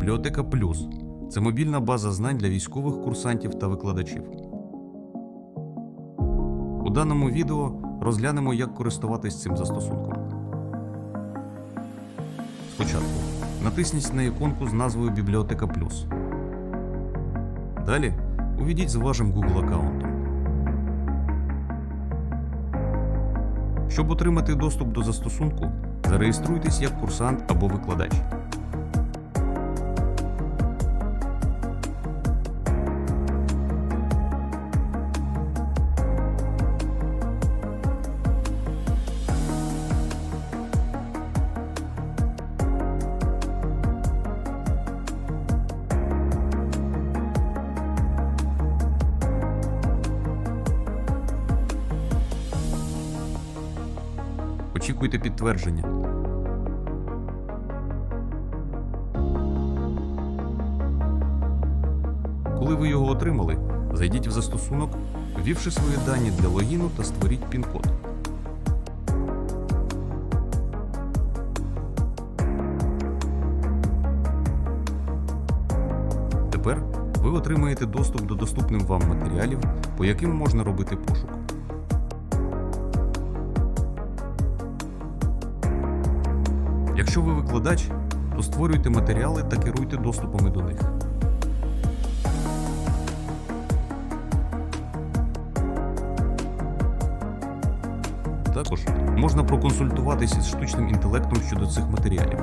Бібліотека Плюс це мобільна база знань для військових курсантів та викладачів. У даному відео розглянемо, як користуватись цим застосунком. Спочатку натисніть на іконку з назвою Бібліотека Плюс. Далі увійдіть з вашим Google аккаунтом. Щоб отримати доступ до застосунку, зареєструйтесь як курсант або викладач. Очікуйте підтвердження. Коли ви його отримали, зайдіть в застосунок, ввівши свої дані для логіну та створіть пін-код. Тепер ви отримаєте доступ до доступних вам матеріалів, по яким можна робити пошук. Якщо ви викладач, то створюйте матеріали та керуйте доступами до них. Також можна проконсультуватися з штучним інтелектом щодо цих матеріалів.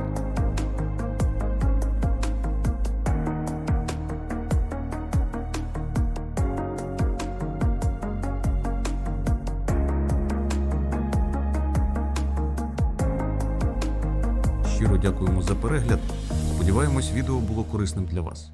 Щиро дякуємо за перегляд. Сподіваємось, відео було корисним для вас.